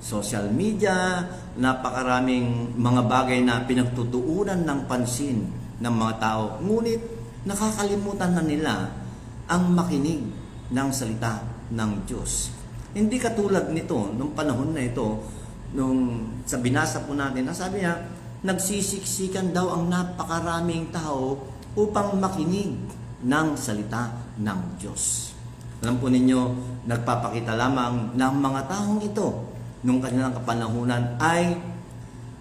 social media, napakaraming mga bagay na pinagtutuunan ng pansin ng mga tao. Ngunit nakakalimutan na nila ang makinig ng salita ng Diyos. Hindi katulad nito, nung panahon na ito, nung sa binasa po natin, ang sabi niya, nagsisiksikan daw ang napakaraming tao upang makinig ng salita ng Diyos. Alam po ninyo, nagpapakita lamang ng mga taong ito nung kanilang kapanahunan ay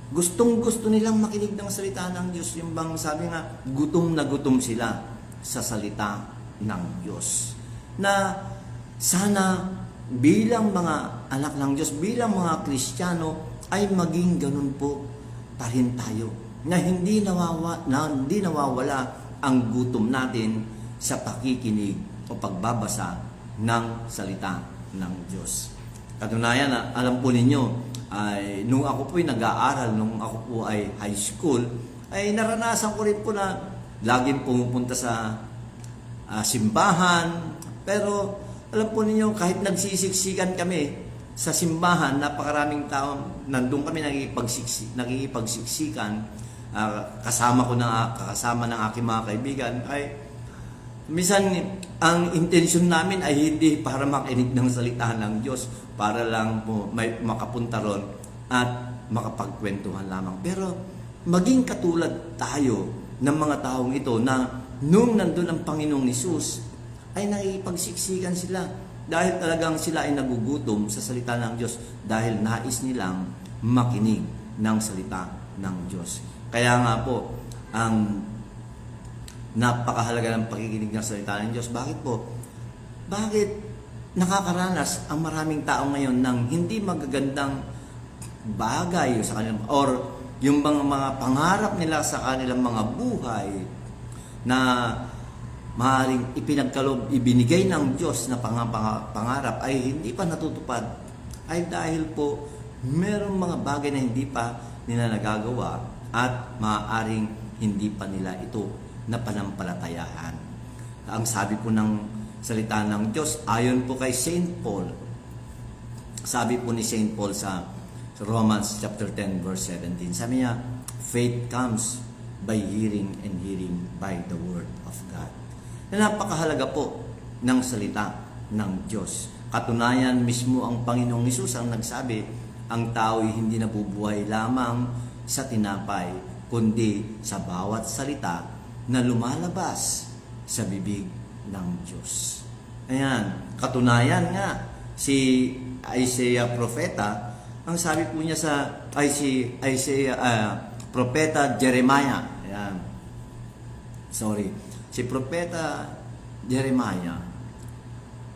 gustong gusto nilang makinig ng salita ng Diyos. Yung bang sabi nga, gutom na gutom sila sa salita ng Diyos. Na sana bilang mga anak ng Diyos, bilang mga Kristiyano, ay maging ganun po pa rin tayo. Na hindi, nawawa, na hindi nawawala ang gutom natin sa pakikinig o pagbabasa ng salita ng Diyos. Katunayan, ah, alam po ninyo, ay nung ako po ay nag-aaral, nung ako po ay high school, ay naranasan ko rin po na laging pumupunta sa ah, simbahan. Pero alam po ninyo, kahit nagsisiksikan kami sa simbahan, napakaraming tao, nandun kami nagigipagsiksi, nagigipagsiksikan, ah, kasama ko na kasama ng aking mga kaibigan, ay Minsan, ang intensyon namin ay hindi para makinig ng salita ng Diyos, para lang po may makapunta ron at makapagkwentuhan lamang. Pero maging katulad tayo ng mga taong ito na nung nandun ang Panginoong Isus, ay nakipagsiksikan sila dahil talagang sila ay nagugutom sa salita ng Diyos dahil nais nilang makinig ng salita ng Diyos. Kaya nga po, ang napakahalaga ng pakikinig ng salita ng Diyos. Bakit po? Bakit nakakaranas ang maraming tao ngayon ng hindi magagandang bagay sa kanilang or yung mga, mga pangarap nila sa kanilang mga buhay na maaaring ipinagkalob, ibinigay ng Diyos na pang- pang- pangarap ay hindi pa natutupad ay dahil po merong mga bagay na hindi pa nila nagagawa at maaaring hindi pa nila ito na panampalatayahan. Ang sabi po ng salita ng Diyos, ayon po kay St. Paul, sabi po ni St. Paul sa Romans chapter 10 verse 17, sabi niya, faith comes by hearing and hearing by the word of God. Na napakahalaga po ng salita ng Diyos. Katunayan mismo ang Panginoong Isus ang nagsabi, ang tao'y hindi nabubuhay lamang sa tinapay, kundi sa bawat salita na lumalabas sa bibig ng Diyos. Ayan, katunayan nga, si Isaiah Propeta, ang sabi po niya sa ay si Isaiah ah, Propeta Jeremiah. Ayan. Sorry. Si Propeta Jeremiah,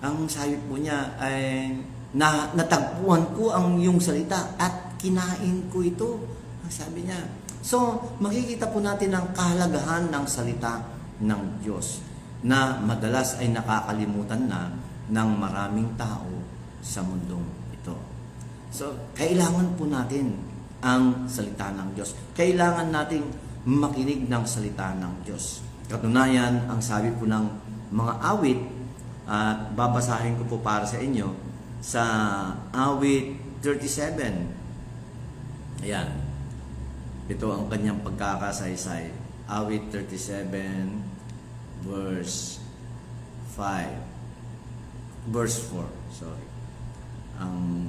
ang sabi po niya ay na natagpuan ko ang iyong salita at kinain ko ito. Ang sabi niya. So, makikita po natin ang kahalagahan ng salita ng Diyos na madalas ay nakakalimutan na ng maraming tao sa mundong ito. So, kailangan po natin ang salita ng Diyos. Kailangan nating makinig ng salita ng Diyos. Katunayan, ang sabi po ng mga awit, at babasahin ko po para sa inyo sa awit 37. Ayan. Ito ang kanyang pagkakasaysay. Awit 37 verse 5. Verse 4, sorry. Ang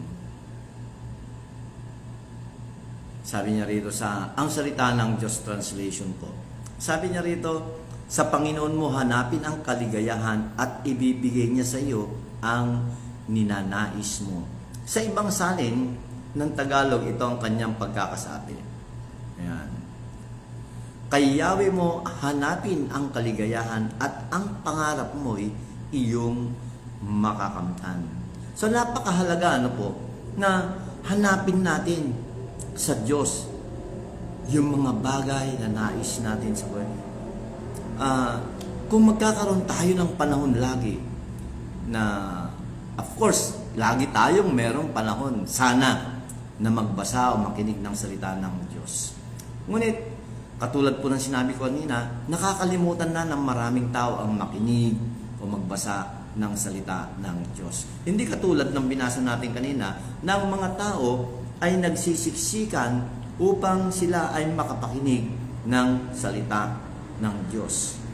sabi niya rito sa ang salita ng Diyos translation po. Sabi niya rito, sa Panginoon mo hanapin ang kaligayahan at ibibigay niya sa iyo ang ninanais mo. Sa ibang salin ng Tagalog, ito ang kanyang pagkakasabi. Ayan. Kay mo hanapin ang kaligayahan at ang pangarap mo'y iyong makakamtan. So napakahalaga ano po na hanapin natin sa Diyos yung mga bagay na nais natin sa buhay. Ah, kung magkakaroon tayo ng panahon lagi na of course, lagi tayong merong panahon sana na magbasa o makinig ng salita ng Diyos. Ngunit, katulad po ng sinabi ko kanina, nakakalimutan na ng maraming tao ang makinig o magbasa ng salita ng Diyos. Hindi katulad ng binasa natin kanina, ng mga tao ay nagsisiksikan upang sila ay makapakinig ng salita ng Diyos.